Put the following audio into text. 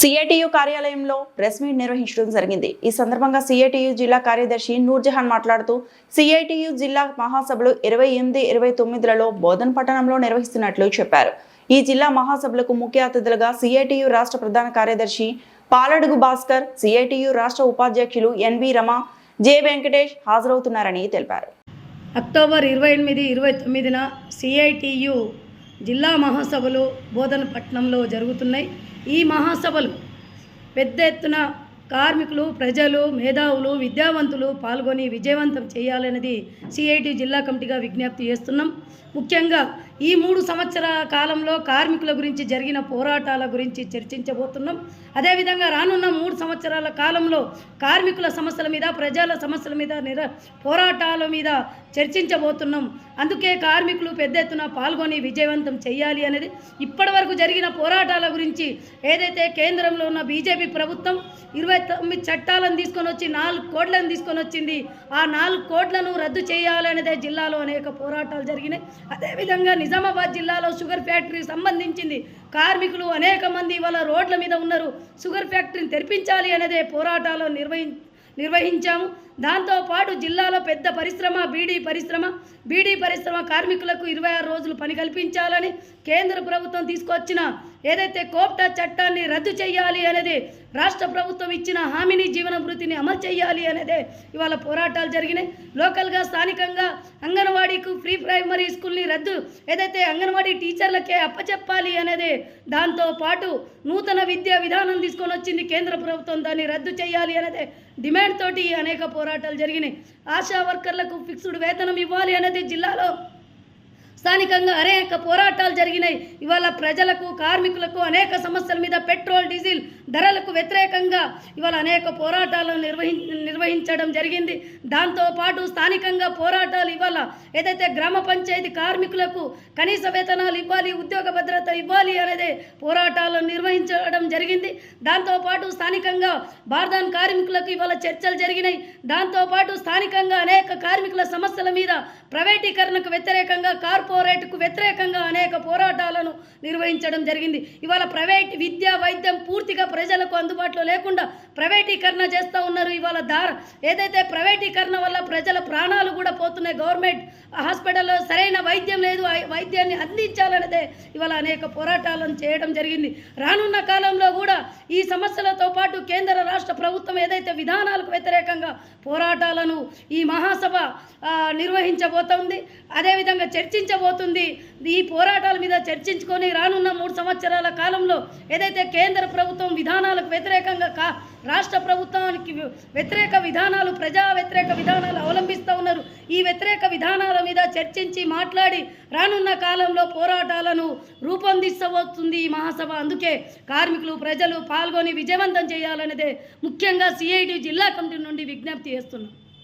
CITU కార్యాలయంలో press meet నిర్వహించడం జరిగింది. ఈ సందర్భంగా సిఐటియు జిల్లా కార్యదర్శి నూర్జహాన్ మాట్లాడుతూ సిఐటియు జిల్లా మహాసభలు ఇరవై ఎనిమిది ఇరవై తొమ్మిదిలలో బోధన్ పట్టణంలో నిర్వహిస్తున్నట్లు చెప్పారు. ఈ జిల్లా మహాసభలకు ముఖ్య అతిథులుగా సిఐటియు రాష్ట్ర ప్రధాన కార్యదర్శి పాలడుగు భాస్కర్ సిఐటియు రాష్ట్ర ఉపాధ్యక్షులు ఎన్వి రమ జె వెంకటేష్ హాజరవుతున్నారని తెలిపారు. అక్టోబర్ ఇరవై ఎనిమిది ఇరవై తొమ్మిదిన సిఐటియు జిల్లా మహాసభలు బోధనపట్నంలో జరుగుతున్నాయి. ఈ మహాసభలు పెద్ద ఎత్తున కార్మికులు ప్రజలు మేధావులు విద్యావంతులు పాల్గొని విజయవంతం చేయాలనేది సిఐటి జిల్లా కమిటీగా విజ్ఞప్తి చేస్తున్నాం. ముఖ్యంగా ఈ మూడు సంవత్సరాల కాలంలో కార్మికుల గురించి జరిగిన పోరాటాల గురించి చర్చించబోతున్నాం. అదేవిధంగా రానున్న మూడు సంవత్సరాల కాలంలో కార్మికుల సమస్యల మీద ప్రజల సమస్యల మీద నిర పోరాటాల మీద చర్చించబోతున్నాం. అందుకే కార్మికులు పెద్ద ఎత్తున పాల్గొని విజయవంతం చేయాలి అనేది ఇప్పటివరకు జరిగిన పోరాటాల గురించి ఏదైతే కేంద్రంలో ఉన్న బీజేపీ ప్రభుత్వం ఇరవై తొమ్మిది చట్టాలను తీసుకొని వచ్చి నాలుగు కోట్లను తీసుకొని వచ్చింది. ఆ నాలుగు కోట్లను రద్దు చేయాలనేదే జిల్లాలో అనేక పోరాటాలు జరిగినాయి. అదేవిధంగా నిజామాబాద్ జిల్లాలో షుగర్ ఫ్యాక్టరీకి సంబంధించింది కార్మికులు అనేక మంది వాళ్ళ రోడ్ల మీద ఉన్నారు. షుగర్ ఫ్యాక్టరీని తెరిపించాలి అనేదే పోరాటాలు నిర్వహి నిర్వహించాము. దాంతోపాటు జిల్లాలో పెద్ద పరిశ్రమ బీడీ పరిశ్రమ బీడీ పరిశ్రమ కార్మికులకు ఇరవై ఆరు రోజులు పని కల్పించాలని కేంద్ర ప్రభుత్వం తీసుకొచ్చిన ఏదైతే కోప్టా చట్టాన్ని రద్దు చేయాలి అనేది రాష్ట్ర ప్రభుత్వం ఇచ్చిన హామీని జీవన వృత్తిని అమలు చేయాలి అనేదే ఇవాళ పోరాటాలు జరిగినాయి. లోకల్గా స్థానికంగా అంగన్వాడీకు ఫ్రీ ప్రైమరీ స్కూల్ని రద్దు ఏదైతే అంగన్వాడీ టీచర్లకే అప్పచెప్పాలి అనేది దాంతో పాటు నూతన విద్యా విధానం తీసుకొని వచ్చింది కేంద్ర ప్రభుత్వం. దాన్ని రద్దు చేయాలి అనేది డిమాండ్ తోటి అనేక పోరాటాలు జరిగినాయి. ఆశా వర్కర్లకు ఫిక్స్డ్ వేతనం ఇవ్వాలి అనేది జిల్లాలో స్థానికంగా అనేక పోరాటాలు జరిగినాయి. ఇవాళ ప్రజలకు కార్మికులకు అనేక సమస్యల మీద పెట్రోల్ డీజిల్ ధరలకు వ్యతిరేకంగా ఇవాళ అనేక పోరాటాలను నిర్వహి నిర్వహించడం జరిగింది. దాంతోపాటు స్థానికంగా పోరాటాలు ఇవాళ ఏదైతే గ్రామ పంచాయతీ కార్మికులకు కనీస వేతనాలు ఇవ్వాలి ఉద్యోగ భద్రత ఇవ్వాలి అనేది పోరాటాలను నిర్వహించడం జరిగింది. దాంతోపాటు స్థానికంగా బార్దాన్ కార్మికులకు ఇవాళ చర్చలు జరిగినాయి. దాంతోపాటు స్థానిక కార్మికుల సమస్యల మీద ప్రైవేటీకరణకు వ్యతిరేకంగా కార్పొరేట్కు వ్యతిరేకంగా అనేక పోరాటాలను నిర్వహించడం జరిగింది. ఇవాళ ప్రైవేట్ విద్య వైద్యం పూర్తిగా ప్రజలకు అందుబాటులో లేకుండా ప్రైవేటీకరణ చేస్తూ ఉన్నారు ఇవాళ దార. ఏదైతే ప్రైవేటీకరణ వల్ల ప్రజల ప్రాణాలు కూడా పోతున్నాయి గవర్నమెంట్ హాస్పిటల్లో సరైన వైద్యం లేదు వైద్యాన్ని అందించాలనేదే ఇవాళ అనేక పోరాటాలను చేయడం జరిగింది. రానున్న కాలంలో కూడా ఈ సమస్యలతో పాటు కేంద్ర రాష్ట్ర ప్రభుత్వం ఏదైతే విధానాలకు వ్యతిరేకంగా పోరాటాలను ఈ మహాసభ నిర్వహించబోతోంది అదేవిధంగా చర్చించబోతుంది ఈ పోరాటాల మీద చర్చించుకొని రానున్న మూడు సంవత్సరాల కాలంలో ఏదైతే కేంద్ర ప్రభుత్వం విధానాలకు వ్యతిరేకంగా కా రాష్ట్ర ప్రభుత్వానికి వ్యతిరేక విధానాలు ప్రజా వ్యతిరేక విధానాలు అవలంబిస్తూ ఉన్నారు. ఈ వ్యతిరేక విధానాల మీద చర్చించి మాట్లాడి రానున్న కాలంలో పోరాటాలను రూపొందించబోతుంది ఈ మహాసభ. అందుకే కార్మికులు ప్రజలు పాల్గొని విజయవంతం చేయాలనేదే ముఖ్యంగా సిఐటి జిల్లా కమిటీ నుండి విజ్ఞప్తి చేస్తున్నాం.